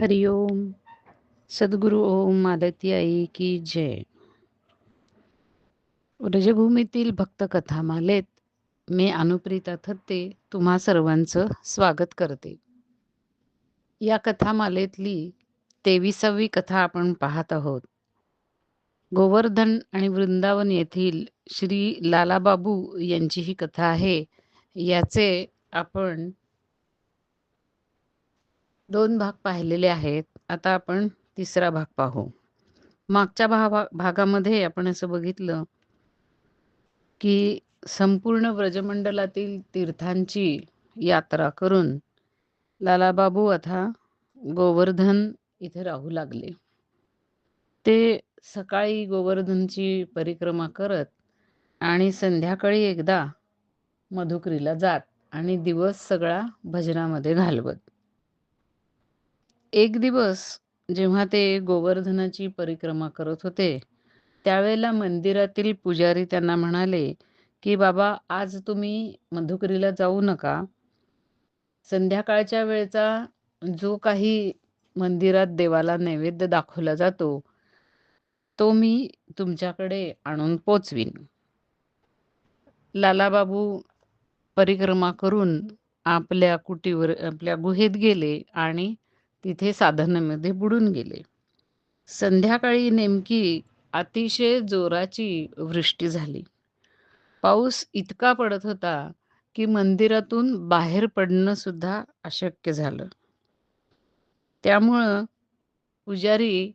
हरिओम सद्गुरु ओम मालती आई की जय. रजभूमीतील भक्त कथामालेत मी अनुप्रिता थत्ते तुम्हा सर्वांचं स्वागत करते. या कथामालेतली तेविसावी कथा आपण पाहत आहोत. गोवर्धन आणि वृंदावन येथील श्री लालाबाबू यांची ही कथा आहे. याचे आपण दोन भाग पाहिलेले आहेत. आता आपण तिसरा भाग पाहू. मागच्या भागा भागामध्ये आपण असं बघितलं की संपूर्ण व्रजमंडलातील तीर्थांची यात्रा करून लालाबाबू आता गोवर्धन इथे राहू लागले. ते सकाळी गोवर्धनची परिक्रमा करत आणि संध्याकाळी एकदा मधुकरीला जात आणि दिवस सगळा भजनामध्ये घालवत. एक दिवस जेव्हा ते गोवर्धनाची परिक्रमा करत होते त्यावेळेला मंदिरातील पुजारी त्यांना म्हणाले की बाबा आज तुम्ही मधुकरीला जाऊ नका. संध्याकाळच्या वेळचा जो काही मंदिरात देवाला नैवेद्य दाखवला जातो तो मी तुमच्याकडे आणून पोचवीन. लालाबाबू परिक्रमा करून आपल्या कुटीवर आपल्या गुहेत गेले आणि तिथे साधनामध्ये बुडून गेले. संध्याकाळी नेमकी अतिशय जोराची वृष्टी झाली. पाऊस इतका पडत होता की मंदिरातून बाहेर पडणं सुद्धा अशक्य झालं. त्यामुळं पुजारी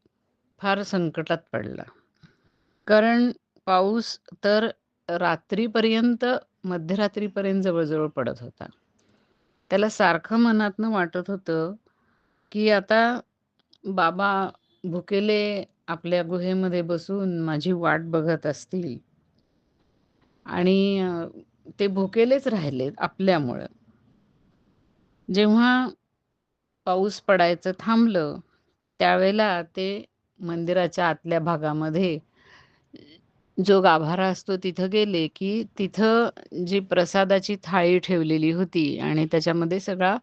फार संकटात पडला. कारण पाऊस तर रात्रीपर्यंत मध्यरात्रीपर्यंत जवळजवळ पडत होता. त्याला सारखं मनातनं वाटत होतं की आता बाबा भुकेले आपल्या गुहेमध्ये बसून माझी वाट बघत असतील. आणि ते भुकेलेच राहिलेत आपल्यामुळं. जेव्हा पाऊस पडायचं थांबलं त्यावेळेला ते मंदिराच्या आतल्या भागामध्ये जो गाभारा असतो तिथं गेले की तिथं जी प्रसादाची थाळी ठेवलेली होती आणि त्याच्यामध्ये सगळा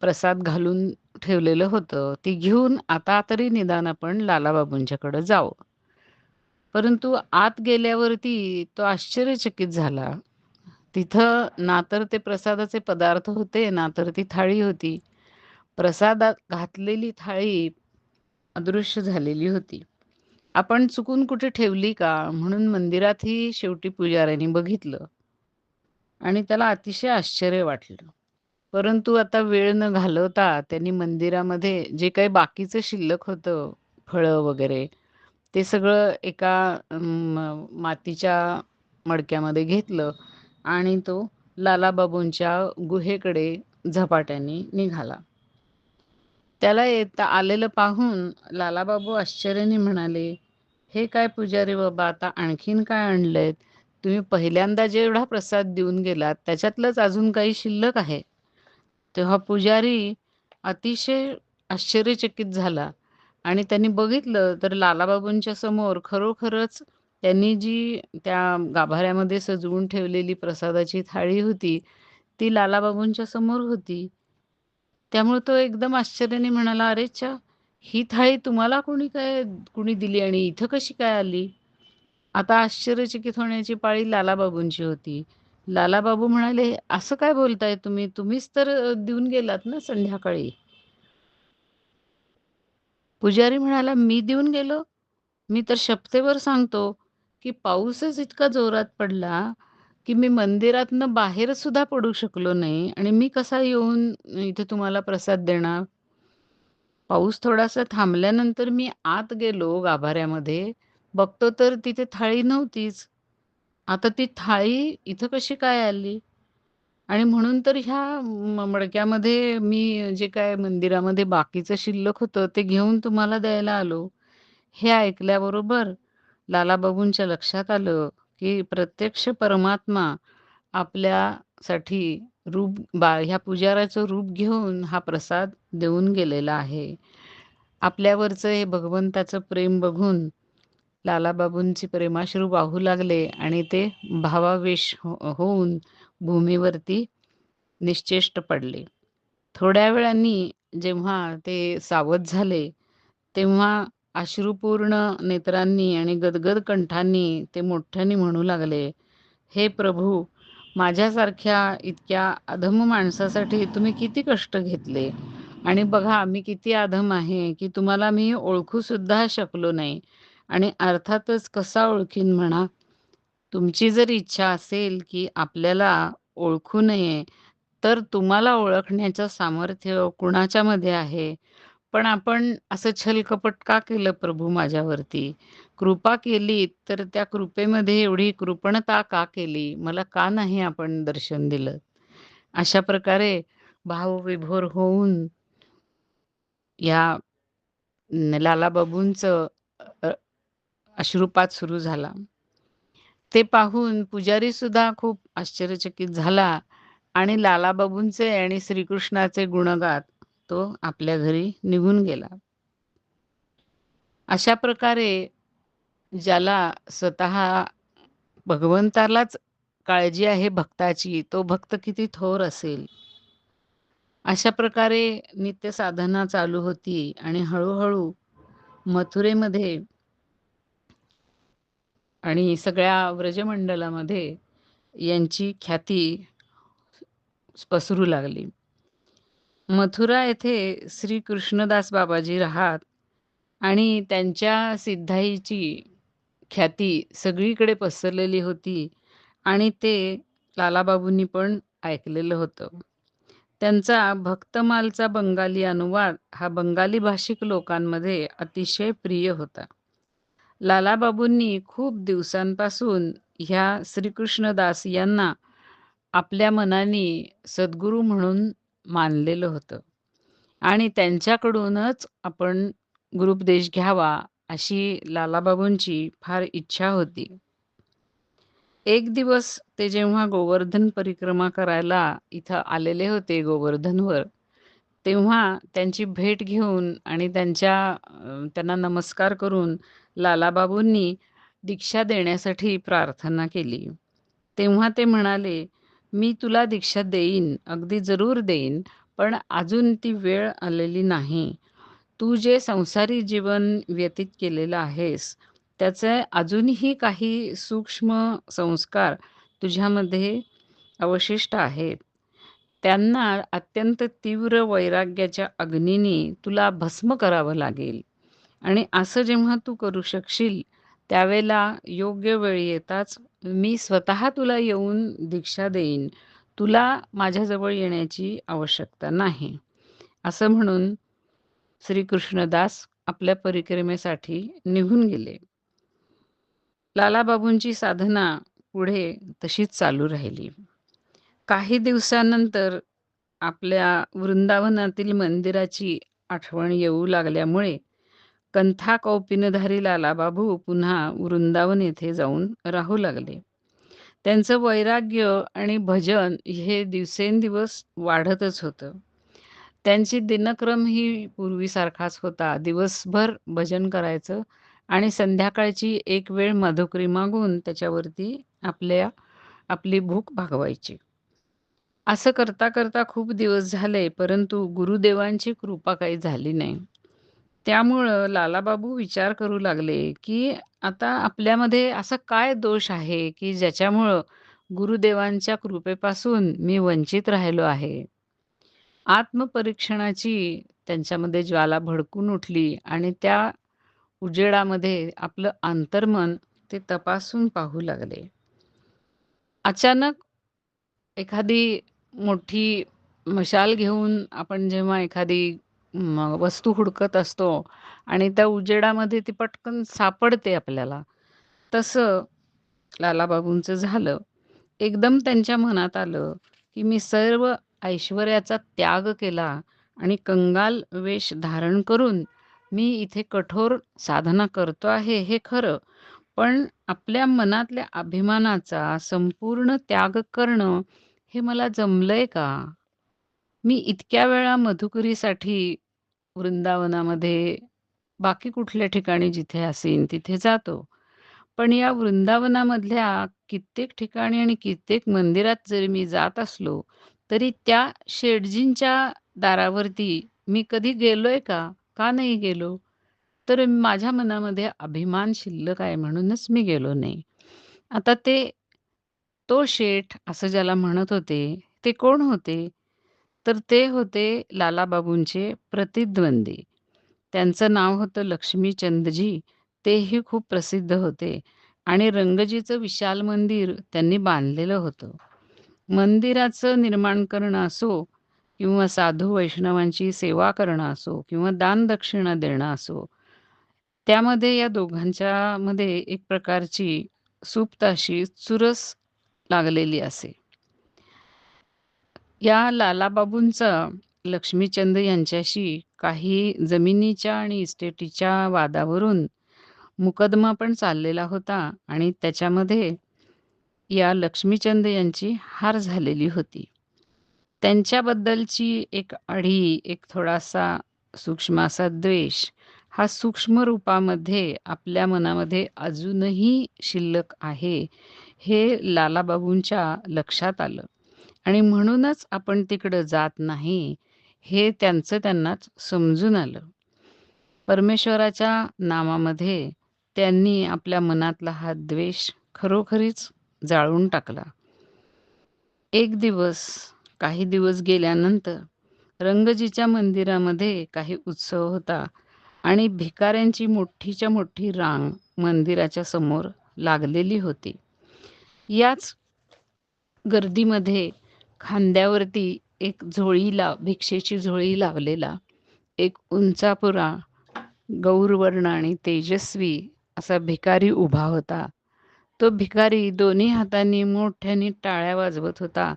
प्रसाद घालून ठेवलेलं होतं. ती घेऊन आता तरी निदान आपण लालाबाबूंच्याकडे जाऊ परंतु आत गेल्यावरती तो आश्चर्यचकित झाला. तिथं ना तर ते प्रसादाचे पदार्थ होते ना तर ती थाळी होती. प्रसादात घातलेली थाळी अदृश्य झालेली होती. आपण चुकून कुठे ठेवली का? म्हणून मंदिरातही शेवटी पुजाऱ्यांनी बघितलं. आणि त्याला अतिशय आश्चर्य वाटलं. परंतु आता वेळ न घालवता त्यांनी मंदिरामध्ये जे काही बाकीचं शिल्लक होतं फळं वगैरे ते सगळं एका मातीच्या मडक्यामध्ये घेतलं आणि तो लालाबाबूंच्या गुहेकडे झपाट्याने निघाला. त्याला येता आलेलं पाहून लालाबाबू आश्चर्याने म्हणाले हे काय पुजारी बाबा आता आणखीन काय आणलंय? तुम्ही पहिल्यांदा जेवढा प्रसाद देऊन गेलात त्याच्यातलंच अजून काही शिल्लक आहे? तेव्हा पुजारी अतिशय आश्चर्यचकित झाला. आणि त्यांनी बघितलं तर लालाबाबूंच्या समोर खरोखरच त्यांनी जी त्या गाभाऱ्यामध्ये सजवून ठेवलेली प्रसादाची थाळी होती ती लालाबाबूंच्या समोर होती. त्यामुळे तो एकदम आश्चर्याने म्हणाला अरे चा ही थाळी तुम्हाला कोणी काय कुणी दिली आणि इथं कशी काय आली? आता आश्चर्यचकित होण्याची पाळी लालाबाबूंची होती. लालाबाबू म्हणाले असं काय बोलताय तुम्ही? तुम्हीच तर देऊन गेलात ना संध्याकाळी. पुजारी म्हणाला मी देऊन गेलो? मी तर शपथेवर सांगतो की पाऊसच इतका जोरात पडला की मी मंदिरातनं बाहेर सुद्धा पडू शकलो नाही आणि मी कसा येऊन इथे तुम्हाला प्रसाद देणार? पाऊस थोडासा थांबल्यानंतर मी आत गेलो गाभाऱ्यामध्ये. बघतो तर तिथे थाळी नव्हतीच. आता ती थाळी इथं कशी काय आली? आणि म्हणून तर ह्या मडक्यामध्ये मी जे काय मंदिरामध्ये बाकीचं शिल्लक होतं ते घेऊन तुम्हाला द्यायला आलो. हे ऐकल्याबरोबर लालाबाबूंच्या लक्षात आलं की प्रत्यक्ष परमात्मा आपल्यासाठी रूप बा ह्या पुजाराचं रूप घेऊन हा प्रसाद देऊन गेलेला आहे. आपल्यावरचं हे भगवंताचं प्रेम बघून लालाबाबूंची प्रेमाश्रू वाहू लागले आणि ते भावावेश हो-, होऊन भूमीवरती निश्चेष्ट पडले. थोड्या वेळांनी जेव्हा ते सावध झाले, तेव्हा अश्रुपूर्ण नेत्रांनी आणि गदगद कंठांनी ते मोठ्याने म्हणू लागले, "हे प्रभू, माझ्यासारख्या इतक्या अधम माणसासाठी तुम्ही किती कष्ट घेतले? आणि बघा मी किती अधम आहे, की तुम्हाला मी ओळखू सुद्धा शकलो नाही. आणि अर्थातच कसा ओळखीन म्हणा? तुमची जर इच्छा असेल, की आपल्याला ओळखू नये, तर तुम्हाला ओळखण्याचं सामर्थ्य कुणाच्यामध्ये आहे? पण आपण असं छलकपट का केलं प्रभू माझ्यावरती? कृपा केली, तर त्या कृपेमध्ये एवढी कृपणता का केली? मला का नाही आपण दर्शन दिलं?" अशा प्रकारे भावविभोर होऊन या लालाबाबूंचं अश्रुपात सुरू झाला. ते पाहून पुजारी सुद्धा खूप आश्चर्यचकित झाला आणि लालाबाबूंचे आणि श्रीकृष्णाचे गुणगात तो आपल्या घरी निघून गेला. अशा प्रकारे ज्याला स्वतः भगवंतालाच काळजी आहे भक्ताची, तो भक्त किती थोर असेल. अशा प्रकारे नित्य साधना चालू होती आणि हळूहळू मथुरेमध्ये आणि सगळ्या व्रजमंडलामध्ये यांची ख्याती पसरू लागली. मथुरा येथे श्री कृष्णदास बाबाजी राहत आणि त्यांच्या सिद्धाईची ख्याती सगळीकडे पसरलेली होती आणि ते लालाबाबूंनी पण ऐकलेलं होतं. त्यांचा भक्तमालचा बंगाली अनुवाद हा बंगाली भाषिक लोकांमध्ये अतिशय प्रिय होता. लालाबाबूंनी खूप दिवसांपासून ह्या श्रीकृष्णदास यांना आपल्या मनाने सद्गुरू म्हणून मानलेलं होतं आणि त्यांच्याकडूनच आपण गुरुपदेश घ्यावा, अशी लालाबाबूंची फार इच्छा होती. एक दिवस ते जेव्हा गोवर्धन परिक्रमा करायला इथं आलेले होते गोवर्धनवर, तेव्हा त्यांची भेट घेऊन आणि त्यांच्या त्यांना नमस्कार करून लालाबाबूंनी दीक्षा देण्यासाठी प्रार्थना केली. तेव्हा ते म्हणाले, "मी तुला दीक्षा देईन, अगदी जरूर देईन, पण अजून ती वेळ आलेली नाही. तू जे संसारी जीवन व्यतीत केलेलं आहेस, त्याचे अजूनही काही सूक्ष्म संस्कार तुझ्यामध्ये अवशिष्ट आहेत. त्यांना अत्यंत तीव्र वैराग्याच्या अग्नीने तुला भस्म करावं लागेल आणि असं जेव्हा तू करू शकशील, त्यावेळेला योग्य वेळ येताच मी स्वतः तुला येऊन दीक्षा देईन. तुला माझ्याजवळ येण्याची आवश्यकता नाही." असं म्हणून श्रीकृष्णदास आपल्या परिक्रमेसाठी निघून गेले. लालाबाबूंची साधना पुढे तशीच चालू राहिली. काही दिवसानंतर आपल्या वृंदावनातील मंदिराची आठवण येऊ लागल्यामुळे कंथा कौपिनधारीला बाबू पुन्हा वृंदावन येथे जाऊन राहू लागले. त्यांचं वैराग्य आणि भजन हे दिवसेंदिवस वाढतच होतं. त्यांची दिनक्रम ही पूर्वीसारखाच होता. दिवसभर भजन करायचं आणि संध्याकाळची एक वेळ मधुकरी मागून त्याच्यावरती आपल्या आपली भूक भागवायची. असं करता-करता खूप दिवस झाले, परंतु गुरुदेवांची कृपा काही झाली नाही. त्यामुळं लालाबाबू विचार करू लागले, की आता आपल्यामध्ये असा काय दोष आहे, की ज्याच्यामुळं गुरुदेवांच्या कृपेपासून मी वंचित राहिलो आहे. आत्मपरीक्षणाची त्यांच्यामध्ये ज्वाला भडकून उठली आणि त्या उजेडामध्ये आपलं अंतर्मन ते तपासून पाहू लागले. अचानक एखादी मोठी मशाल घेऊन आपण जेव्हा एखादी मग वस्तू हुडकत असतो आणि त्या उजेडामध्ये ती पटकन सापडते आपल्याला. तसं लालाबाबूंचं झालं. एकदम त्यांच्या मनात आलं, की मी सर्व ऐश्वर्याचा त्याग केला आणि कंगाल वेश धारण करून मी इथे कठोर साधना करतो आहे हे खरं. पण आपल्या मनातल्या अभिमानाचा संपूर्ण त्याग करणं हे मला जमलंय का? मी इतक्या वेळा मधुकरीसाठी वृंदावनामध्ये बाकी कुठल्या ठिकाणी जिथे असेन तिथे जातो. पण या वृंदावनामधल्या कित्येक ठिकाणी आणि कित्येक मंदिरात जरी मी जात असलो, तरी त्या शेटजींच्या दारावरती मी कधी गेलोय का? का नाही गेलो? तर माझ्या मनामध्ये अभिमान शिल्लक आहे म्हणूनच मी गेलो नाही. आता ते तो शेठ असं ज्याला म्हणत होते, ते कोण होते? तर ते होते लालाबाबूंचे प्रतिद्वंदी. त्यांचं नाव होतं लक्ष्मीचंदजी. तेही खूप प्रसिद्ध होते आणि रंगजीचं विशाल मंदिर त्यांनी बांधलेलं होतं. मंदिराचं निर्माण करणं असो किंवा साधू वैष्णवांची सेवा करणं असो किंवा दानदक्षिणा देणं असो, त्यामध्ये या दोघांच्या मध्ये एक प्रकारची सुप्त अशी चुरस लागलेली असे. या लालाबाबूंचा लक्ष्मीचंद यांच्याशी काही जमिनीच्या आणि इस्टेटीच्या वादावरून मुकदमा पण चाललेला होता आणि त्याच्यामध्ये या लक्ष्मीचंद यांची हार झालेली होती. त्यांच्याबद्दलची एक अढी, एक थोडासा सूक्ष्म असा द्वेष हा सूक्ष्म रूपामध्ये आपल्या मनामध्ये अजूनही शिल्लक आहे, हे लालाबाबूंच्या लक्षात आलं आणि म्हणूनच आपण तिकडं जात नाही, हे त्यांचं त्यांनाच समजून आलं. परमेश्वराच्या नामामध्ये त्यांनी आपल्या मनातला हा द्वेष खरोखरीच जाळून टाकला. एक दिवस, काही दिवस गेल्यानंतर रंगजीच्या मंदिरामध्ये काही उत्सव होता आणि भिकाऱ्यांची मोठीच्या मोठी रांग मंदिराच्या समोर लागलेली होती. याच गर्दीमध्ये खांद्यावरती एक झोळीला भिक्षेची झोळी लावलेला एक उंचापुरा, गौरवर्ण आणि तेजस्वी असा भिकारी उभा होता. तो भिकारी दोन्ही हातांनी मोठ्याने टाळ्या वाजवत होता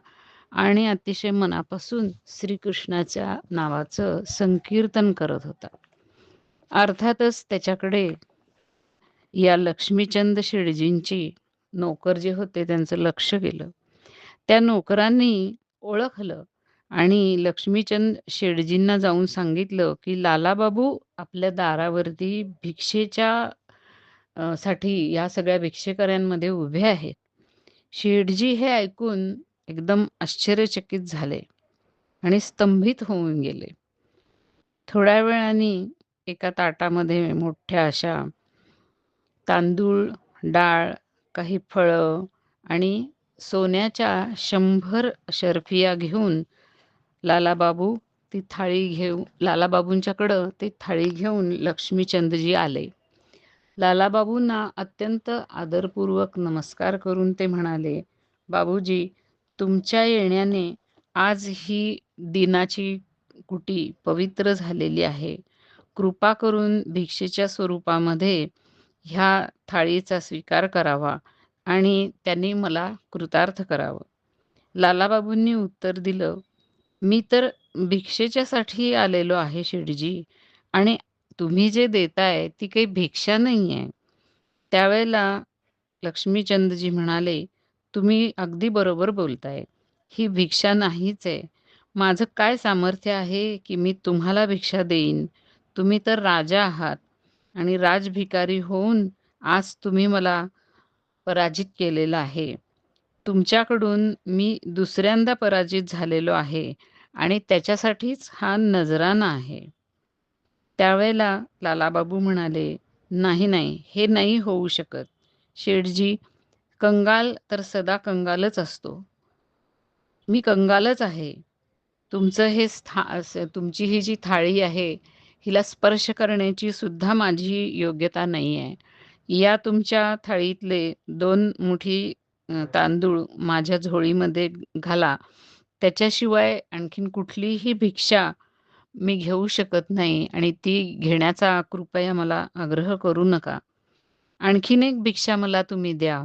आणि अतिशय मनापासून श्रीकृष्णाच्या नावाचं संकीर्तन करत होता. अर्थातच त्याच्याकडे या लक्ष्मीचंद शेडजींची नोकर जे होते त्यांचं लक्ष गेलं. त्या नोकरांनी ओळखलं आणि लक्ष्मीचंद शेडजींना जाऊन सांगितलं, की लालाबाबू आपल्या दारावरती भिक्षेच्या साठी या सगळ्या भिक्षेकऱ्यांमध्ये उभे आहेत. शेडजी हे ऐकून एकदम आश्चर्यचकित झाले आणि स्तंभित होऊन गेले. थोड्या वेळाने एका ताटामध्ये मोठ्या अशा तांदूळ, डाळ, काही फळं आणि सोन्याच्या शंभर शर्फिया घेऊन लालाबाबू ती थाळी घेऊ लालाबाबूंच्याकडं ती थाळी घेऊन लक्ष्मीचंदजी आले. लालाबाबूंना अत्यंत आदरपूर्वक नमस्कार करून ते म्हणाले, "बाबूजी, तुमच्या येण्याने आज ही दिनाची कुटी पवित्र झालेली आहे. कृपा करून भिक्षेच्या स्वरूपामध्ये ह्या थाळीचा स्वीकार करावा आणि त्यांनी मला कृतार्थ करावं." लालाबाबूंनी उत्तर दिलं, "मी तर भिक्षेच्यासाठी आलेलो आहे शेठजी आणि तुम्ही जे देताय ती काही भिक्षा नाही आहे." त्यावेळेला लक्ष्मीचंदजी म्हणाले, "तुम्ही अगदी बरोबर बोलताय. ही भिक्षा नाहीच आहे. माझं काय सामर्थ्य आहे, की मी तुम्हाला भिक्षा देईन? तुम्ही तर राजा आहात आणि राजभिकारी होऊन आज तुम्ही मला पराजित केलेलं आहे. तुमच्याकडून मी दुसऱ्यांदा पराजित झालेलो आहे आणि त्याच्यासाठीच हा नजराना आहे." त्यावेळेला लालाबाबू म्हणाले, "नाही, नाही, हे नाही होऊ शकत. शेठजी, कंगाल तर सदा कंगालच असतो. मी कंगालच आहे. तुमचं हे स्था तुमची ही जी थाळी आहे, हिला स्पर्श करण्याची सुद्धा माझी योग्यता नाही आहे. या तुमच्या थाळीतले दोन मुठी तांदूळ माझ्या झोळीमध्ये घाला. त्याच्याशिवाय आणखीन कुठलीही भिक्षा मी घेऊ शकत नाही आणि ती घेण्याचा कृपया मला आग्रह करू नका. आणखीन एक भिक्षा मला तुम्ही द्या."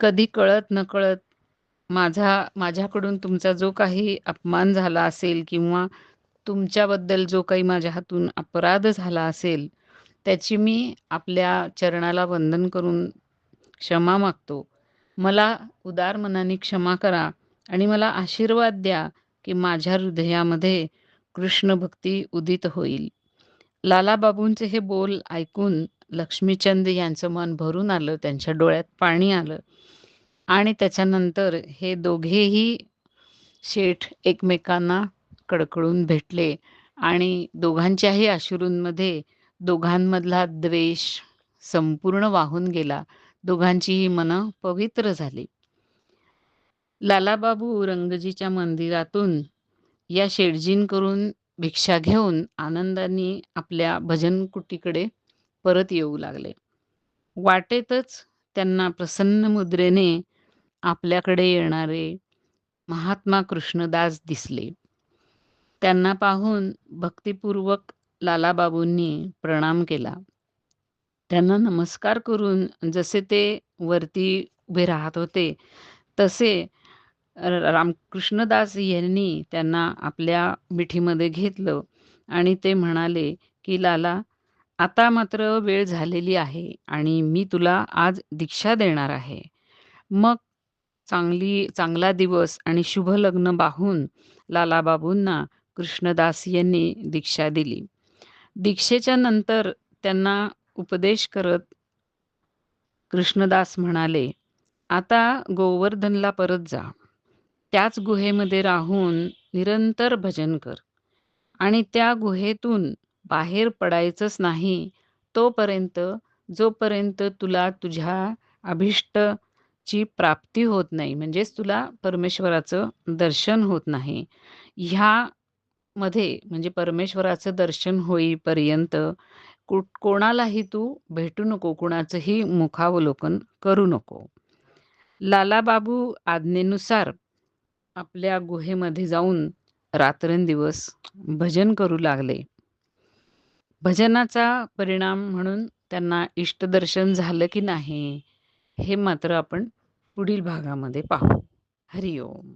कधी कळत-नकळत माझा माझ्याकडून तुमचा जो काही अपमान झाला असेल किंवा तुमच्याबद्दल जो काही माझ्या हातून अपराध झाला असेल, त्याची मी आपल्या चरणाला वंदन करून क्षमा मागतो. मला उदार मनाने क्षमा करा आणि मला आशीर्वाद द्या, की माझ्या हृदयामध्ये कृष्णभक्ती उदित होईल." लालाबाबूंचे हे बोल ऐकून लक्ष्मीचंद यांचं मन भरून आलं. त्यांच्या डोळ्यात पाणी आलं आणि त्याच्यानंतर हे दोघेही शेठ एकमेकांना कडकडून भेटले आणि दोघांच्याही अश्रूंमध्ये दोघांमधला द्वेष संपूर्ण वाहून गेला. दोघांचीही मनं पवित्र झाली. लालाबाबू रंगजीच्या मंदिरातून या शेडजींकडून भिक्षा घेऊन आनंदाने आपल्या भजन कुटीकडे परत येऊ लागले. वाटेतच त्यांना प्रसन्न मुद्रेने आपल्याकडे येणारे महात्मा कृष्णदास दिसले. त्यांना पाहून भक्तिपूर्वक लालाबाबूंनी प्रणाम केला. त्यांना नमस्कार करून जसे ते वरती उभे राहत होते तसे रामकृष्णदास यांनी त्यांना आपल्या मिठीमध्ये घेतलं आणि ते म्हणाले की लाला आता मात्र वेळ झालेली आहे आणि मी तुला आज दीक्षा देणार आहे. मग चांगली चांगला दिवस आणि शुभ लग्न पाहून लालाबाबूंना कृष्णदास यांनी दीक्षा दिली. दीक्षेच्या नंतर त्यांना उपदेश करत कृष्णदास म्हणाले आता गोवर्धनला परत जा. त्याच गुहेमध्ये राहून निरंतर भजन कर. आणि त्या गुहेतून बाहेर पडायचंच नाही तोपर्यंत जोपर्यंत तुला तुझ्या अभिष्टची प्राप्ती होत नाही म्हणजेच तुला परमेश्वराचं दर्शन होत नाही ह्या मध्ये म्हणजे परमेश्वराचं दर्शन होईपर्यंत कु कोणालाही तू भेटू नको कुणाचंही मुखावलोकन करू नको. लालाबाबू आज्ञेनुसार आपल्या गुहेमध्ये जाऊन रात्रंदिवस भजन करू लागले. भजनाचा परिणाम म्हणून त्यांना इष्टदर्शन झालं की नाही हे मात्र आपण पुढील भागामध्ये पाहू. हरिओम.